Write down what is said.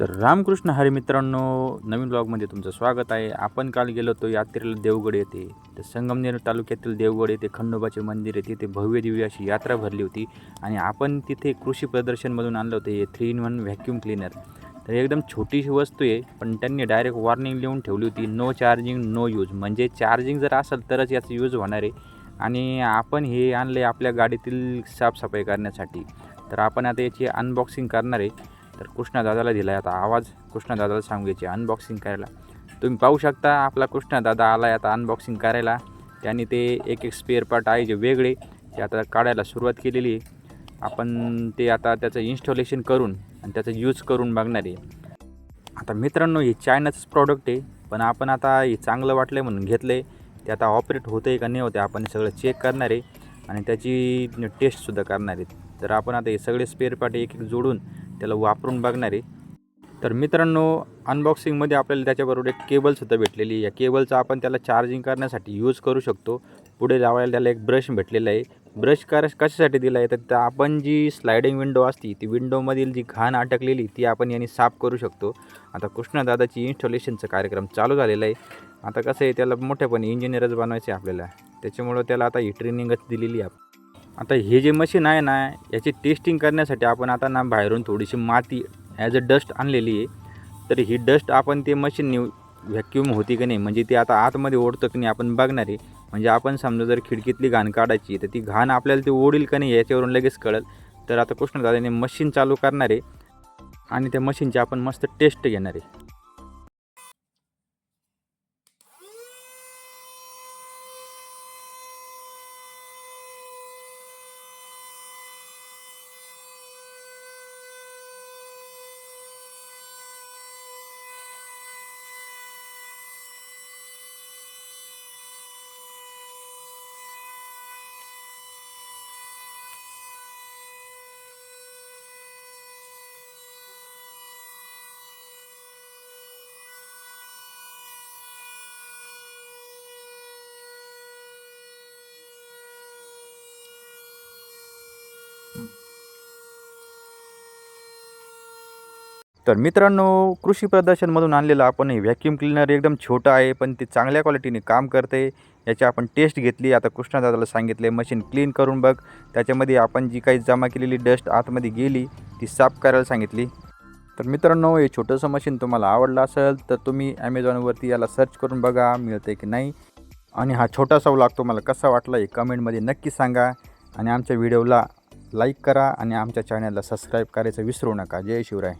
तर रामकृष्ण हरी मित्रांनो नवीन ब्लॉगमध्ये तुमचं स्वागत आहे. आपण काल गेलो होतो यात्रेला देवगड येथे. तर संगमनेर तालुक्यातील देवगड येथे खंडोबाचे मंदिर आहे. तिथे भव्य दिव्य अशी यात्रा भरली होती. आणि आपण तिथे कृषी प्रदर्शनमधून आणलं होतं. हे three in one vacuum cleaner तर एकदम छोटीशी वस्तू आहे पण त्यांनी डायरेक्ट वॉर्निंग लिहून ठेवली होती नो चार्जिंग नो यूज म्हणजे चार्जिंग जर असेल तरच याचा यूज होणार आहे. आणि आपण हे आणलं आहे आपल्या गाडीतील साफसफाई करण्यासाठी. तर आपण आता याची अनबॉक्सिंग करणार आहे. तर कृष्णा दादाला दिला आहे आता आवाज. कृष्णा दादाला अनबॉक्सिंग करायला. तुम्ही पाहू शकता आपला कृष्णा दादा आला आहे आता अनबॉक्सिंग करायला. त्याने ते एक एक स्पेअर पार्ट आहे जे वेगळे ते आता काढायला सुरुवात केलेली आहे. आपण ते आता त्याचं इन्स्टॉलेशन करून आणि त्याचा यूज करून बघणार आहे. आता मित्रांनो हे चायनाचंच प्रॉडक्ट आहे पण आपण आता हे चांगलं वाटलं आहे म्हणून घेतलं आहे ते आता ऑपरेट होतं आहे का नाही होते आपण सगळं चेक करणार आहे. आणि त्याची टेस्टसुद्धा करणार आहे. तर आपण आता हे सगळे स्पेअर पार्ट एक एक जोडून त्याला वापरून बघणार. आहे तर मित्रांनो अनबॉक्सिंगमध्ये आपल्याला त्याच्याबरोबर एक केबलसुद्धा भेटलेली या केबलचा आपण त्याला चार्जिंग करण्यासाठी यूज करू शकतो. पुढे लावायला त्याला एक ब्रश भेटलेला आहे. ब्रश कर कशासाठी दिला आहे तर त्या आपण जी स्लायडिंग विंडो असती ती विंडोमधील जी घाण अटकलेली ती आपण यांनी साफ करू शकतो. आता कृष्णदादाची इन्स्टॉलेशनचा कार्यक्रम चालू झालेला आहे. आता कसं आहे त्याला मोठेपणे इंजिनियरच बनवायचे आहे आपल्याला. त्याच्यामुळं त्याला आता ही ट्रेनिंगच दिलेली आहे. आता हे जे मशीन आहे ना याची टेस्टिंग करण्यासाठी आपण आता ना बाहेरून थोडीशी माती ॲज अ डस्ट आणलेली आहे. तर ही डस्ट आपण ते मशीन व्हॅक्यूम होती की नाही म्हणजे ती आता आतमध्ये ओढतं की नाही आपण बघणार आहे. म्हणजे आपण समजा जर खिडकीतली घाण काढायची तर ती घाण आपल्याला ती ओढील का नाही याच्यावरून लगेच कळेल. तर आता कृष्णदादाने मशीन चालू करणार आहे आणि त्या मशीनची आपण मस्त टेस्ट घेणार आहे. तर मित्रांनो कृषी प्रदर्शनमधून आणलेलं आपण हे व्हॅक्यूम क्लिनर एकदम छोटं आहे पण ते चांगल्या क्वालिटीने काम करते. याची आपण टेस्ट घेतली. आता कृष्णादादाला सांगितले मशीन क्लीन करून बघ. त्याच्यामध्ये आपण जी काही जमा केलेली डस्ट आतमध्ये गेली ती साफ करायला सांगितली. तर मित्रांनो हे छोटंसं मशीन तुम्हाला आवडलं असेल तर तुम्ही ॲमेझॉनवरती याला सर्च करून बघा मिळते की नाही. आणि हा छोटासा व्लॉग तुम्हाला कसा वाटला हे कमेंटमध्ये नक्की सांगा. आणि आमच्या व्हिडिओला लाईक करा आणि आमच्या चॅनलला सबस्क्राईब करायचं विसरू नका. जय शिवराय.